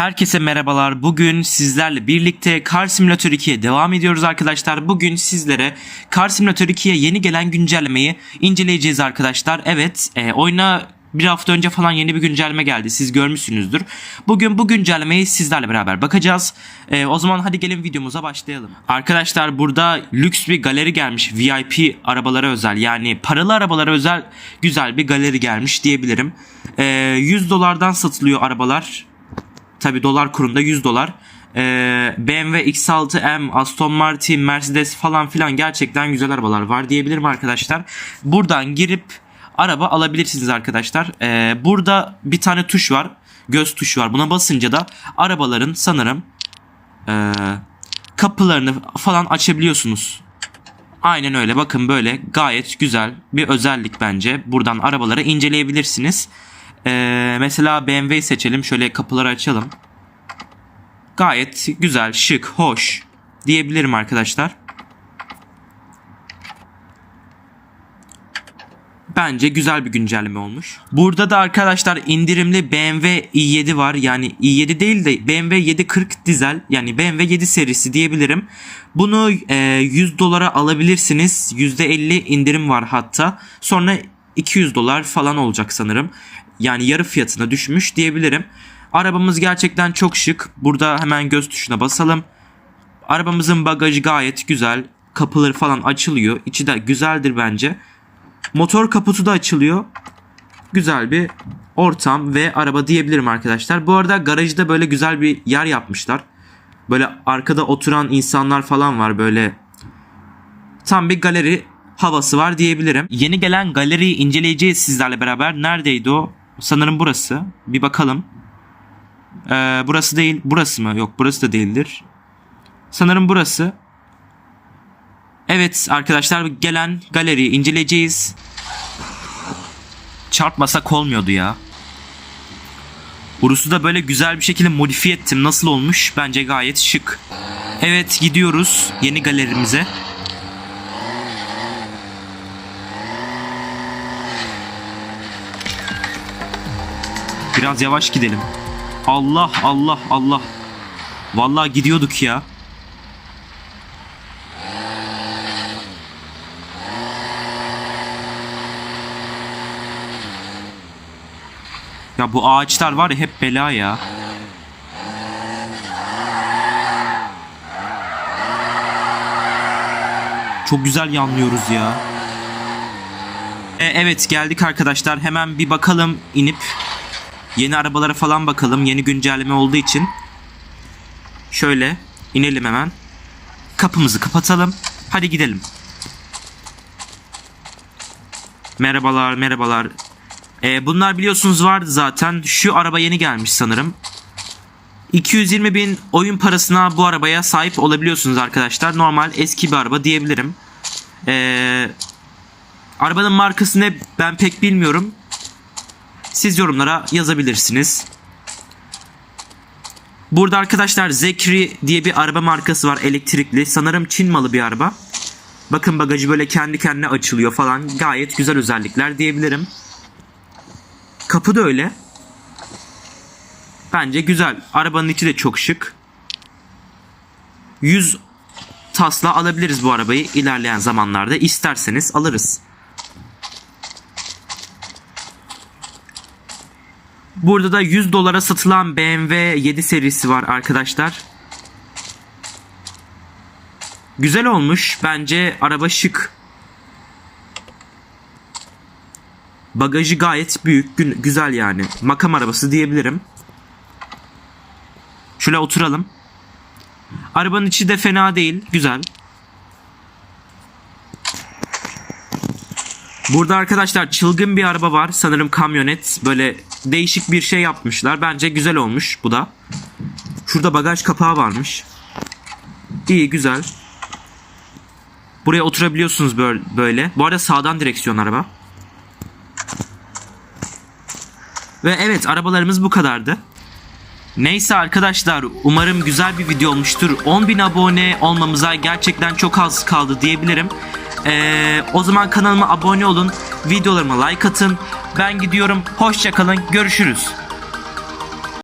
Herkese merhabalar. Bugün sizlerle birlikte Car Simulator 2'ye devam ediyoruz arkadaşlar. Bugün sizlere Car Simulator 2'ye yeni gelen güncellemeyi inceleyeceğiz arkadaşlar. Evet, e, oyuna bir hafta önce falan yeni bir güncelleme geldi. Siz görmüşsünüzdür. Bugün bu güncellemeyi sizlerle beraber bakacağız. E, o zaman hadi gelin videomuza başlayalım. Arkadaşlar burada lüks bir galeri gelmiş. VIP arabalara özel yani paralı arabalara özel güzel bir galeri gelmiş diyebilirim. E, 100 dolardan satılıyor arabalar. Tabi dolar kurunda 100 dolar. Ee, BMW X6M, Aston Martin, Mercedes falan filan gerçekten güzel arabalar var diyebilirim arkadaşlar. Buradan girip araba alabilirsiniz arkadaşlar. Ee, burada bir tane tuş var. Göz tuşu var. Buna basınca da arabaların sanırım ee, kapılarını falan açabiliyorsunuz. Aynen öyle. Bakın böyle gayet güzel bir özellik bence. Buradan arabaları inceleyebilirsiniz. Ee, mesela BMW seçelim. Şöyle kapıları açalım. Gayet güzel, şık, hoş diyebilirim arkadaşlar. Bence güzel bir güncelleme olmuş. Burada da arkadaşlar indirimli BMW i7 var. Yani i7 değil de BMW 740 dizel yani BMW 7 serisi diyebilirim. Bunu e, 100 dolara alabilirsiniz. %50 indirim var hatta. Sonra 200 dolar falan olacak sanırım. Yani yarı fiyatına düşmüş diyebilirim. Arabamız gerçekten çok şık. Burada hemen göz tuşuna basalım. Arabamızın bagajı gayet güzel. Kapıları falan açılıyor. İçi de güzeldir bence. Motor kaputu da açılıyor. Güzel bir ortam ve araba diyebilirim arkadaşlar. Bu arada garajda böyle güzel bir yer yapmışlar. Böyle arkada oturan insanlar falan var böyle. Tam bir galeri havası var diyebilirim. Yeni gelen galeriyi inceleyeceğiz sizlerle beraber. Neredeydi o? Sanırım burası. Bir bakalım. Ee, burası değil. Burası mı? Yok burası da değildir. Sanırım burası. Evet arkadaşlar gelen galeriyi inceleyeceğiz. Çarpmasak olmuyordu ya. Urus'u da böyle güzel bir şekilde modifiye ettim. Nasıl olmuş? Bence gayet şık. Evet gidiyoruz yeni galerimize. Biraz yavaş gidelim. Allah Allah Allah. Vallahi gidiyorduk ya. Ya bu ağaçlar var ya hep bela ya. Çok güzel yanlıyoruz ya. E, evet geldik arkadaşlar. Hemen bir bakalım inip Yeni arabalara falan bakalım. Yeni güncelleme olduğu için. Şöyle inelim hemen. Kapımızı kapatalım. Hadi gidelim. Merhabalar, merhabalar. Ee, bunlar biliyorsunuz vardı zaten. Şu araba yeni gelmiş sanırım. 220 bin oyun parasına bu arabaya sahip olabiliyorsunuz arkadaşlar. Normal eski bir araba diyebilirim. Ee, arabanın markası ne ben pek bilmiyorum. Siz yorumlara yazabilirsiniz. Burada arkadaşlar Zekri diye bir araba markası var elektrikli. Sanırım Çin malı bir araba. Bakın bagajı böyle kendi kendine açılıyor falan. Gayet güzel özellikler diyebilirim. Kapı da öyle. Bence güzel. Arabanın içi de çok şık. 100 tasla alabiliriz bu arabayı ilerleyen zamanlarda. İsterseniz alırız. Burada da 100 dolara satılan BMW 7 serisi var arkadaşlar. Güzel olmuş. Bence araba şık. Bagajı gayet büyük. Güzel yani. Makam arabası diyebilirim. Şöyle oturalım. Arabanın içi de fena değil. Güzel. Burada arkadaşlar çılgın bir araba var. Sanırım kamyonet. Böyle değişik bir şey yapmışlar. Bence güzel olmuş bu da. Şurada bagaj kapağı varmış. İyi güzel. Buraya oturabiliyorsunuz böyle. Bu arada sağdan direksiyon araba. Ve evet arabalarımız bu kadardı. Neyse arkadaşlar umarım güzel bir video olmuştur. 10.000 abone olmamıza gerçekten çok az kaldı diyebilirim. Ee, o zaman kanalıma abone olun. Videolarıma like atın. Ben gidiyorum. Hoşçakalın. Görüşürüz.